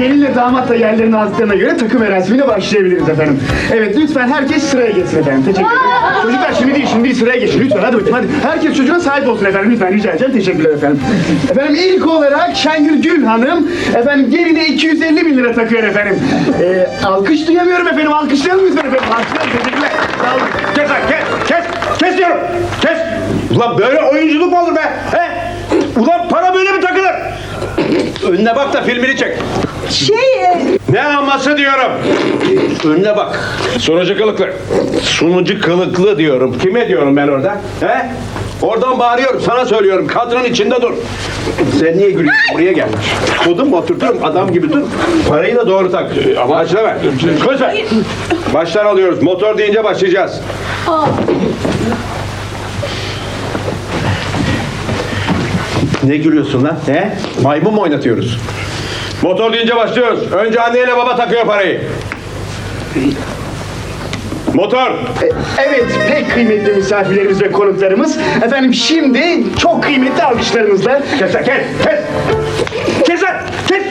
damat da yerlerini aldıklarına göre takım merasimine başlayabiliriz efendim. Evet lütfen herkes sıraya geçsin efendim. Teşekkür ederim. Çocuklar şimdi değil şimdi değil sıraya geçin. Lütfen hadi bakayım hadi. Herkes çocuğuna sahip olsun efendim. Lütfen rica edeceğim. Teşekkürler efendim. Efendim ilk olarak Şengül Gül Hanım efendim geline 250 bin lira takıyor efendim. Ee, alkış duyamıyorum efendim. Alkışlayalım lütfen efendim. Alkışlayalım. Teşekkürler. Sağ olun. Kes kes kes kes diyorum kes. Ulan böyle oyunculuk mu olur be? He? Ulan para böyle mi takılır? Önüne bak da filmini çek. Şey, e, Ne aması diyorum. Önüne bak. Sunucu kılıklı. Sunucu kılıklı diyorum. Kime diyorum ben orada? He? Oradan bağırıyorum. Sana söylüyorum. Kadının içinde dur. Sen niye gülüyorsun? Buraya gel. Kodum mu oturtuyorum? Adam gibi dur. Parayı da doğru tak. Ama başla ver. Koş ver. Baştan alıyoruz. Motor deyince başlayacağız. Ne gülüyorsun lan? He? Maymun mu oynatıyoruz? Motor deyince başlıyoruz. Önce anneyle baba takıyor parayı. Motor. Evet, pek kıymetli misafirlerimiz ve konuklarımız. Efendim şimdi çok kıymetli alkışlarınızla Kes lan, kes, kes. Kes lan, kes.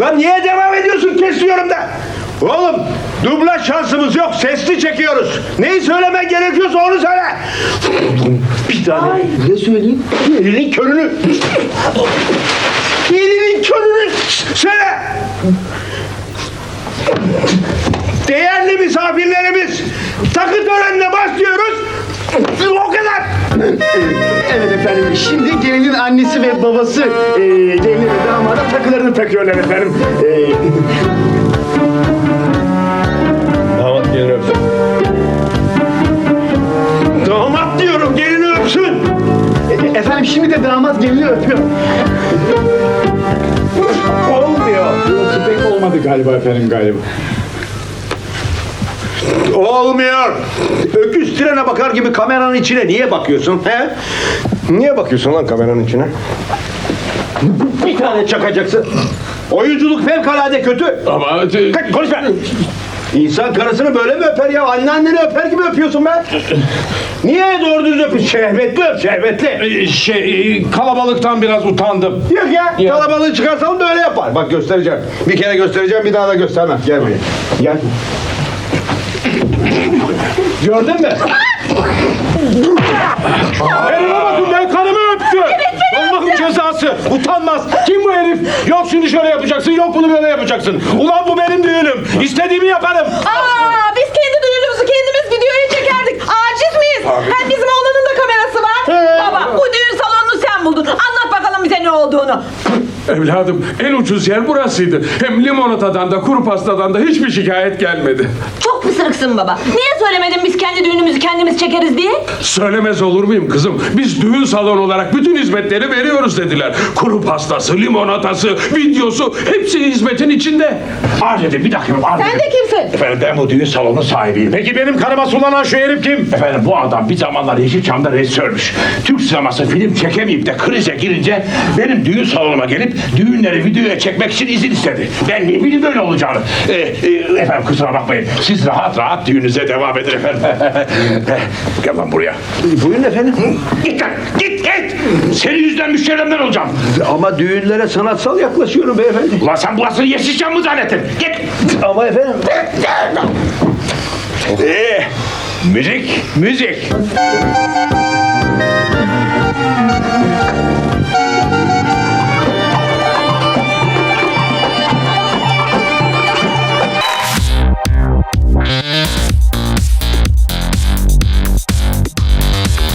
Lan niye devam ediyorsun? Kes diyorum da. Oğlum, dublaj şansımız yok. Sesli çekiyoruz. Neyi söylemen gerekiyorsa onu söyle. Bir tane. Ne söyleyeyim? Elinin körünü. Körünü. Söyle. Değerli misafirlerimiz, takı törenine başlıyoruz. O kadar. Evet efendim, şimdi gelinin annesi ve babası e, gelin ve damada takılarını takıyorlar efendim. E, Damat gelini öpsün. Damat diyorum gelini öpsün. e, efendim şimdi de damat gelini galiba efendim galiba. Olmuyor. Öküz trene bakar gibi kameranın içine niye bakıyorsun? He? Niye bakıyorsun lan kameranın içine? Bir tane çakacaksın. Oyunculuk fevkalade kötü. Ama Kalk, konuşma. İnsan karısını böyle mi öper ya? Anneanneni öper gibi öpüyorsun be. Niye doğru düz öpüyorsun? Şehvetli öp, şehvetli. e, şey e, kalabalıktan biraz utandım. Yok ya, kalabalığı çıkarsalım da öyle yapar. Bak göstereceğim. Bir kere göstereceğim, bir daha da göstermem. Gel buraya. Gel. Gördün mü? Elime bakın ben karımı öptü. Allah'ın cezası. Utanmaz. Yok şunu şöyle yapacaksın, yok bunu böyle yapacaksın. Ulan bu benim düğünüm. İstediğimi yaparım. aa, biz kendi düğünümüzü kendimiz videoya çekerdik. Aciz miyiz? Hem bizim oğlanın da kamerası var. Baba, bu düğün salonunu sen buldun. Anlat bakalım bize ne olduğunu. Evladım en ucuz yer burasıydı. Hem limonatadan da kuru pastadan da hiçbir şikayet gelmedi. Çok pısırıksın baba. Niye söylemedin biz kendi düğünümüzü kendimiz çekeriz diye? Söylemez olur muyum kızım? Biz düğün salonu olarak bütün hizmetleri veriyoruz dediler. Kuru pastası, limonatası, videosu hepsi hizmetin içinde. Arz edin bir dakika arz Sen edin. de kimsin? Efendim ben bu düğün salonu sahibiyim. Peki benim kanıma sulanan şu herif kim? Efendim bu adam bir zamanlar Yeşilçam'da rejisörmüş. Türk sineması film çekemeyip de krize girince benim düğün salonuma gelip düğünleri videoya çekmek için izin istedi. Ben ne bileyim böyle olacağını. Ee, e, efendim kusura bakmayın. Siz rahat rahat düğünüze devam edin efendim. Gel lan buraya. Buyurun efendim. Git lan git git. Senin yüzünden müşterilerimden olacağım. Ama düğünlere sanatsal yaklaşıyorum beyefendi. Ulan sen burasını Yeşilçam mı zannettin? Git. Ama efendim. Ee, müzik, müzik.